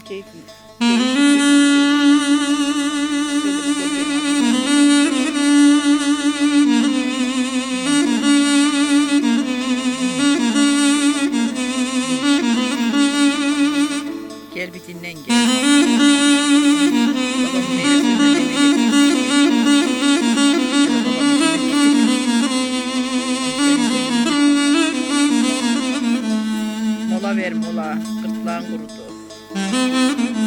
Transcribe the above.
keyfim. Gel bir dinlen gel. Mola ver mola. Gırtlağın kurudu. Sıcak bastı.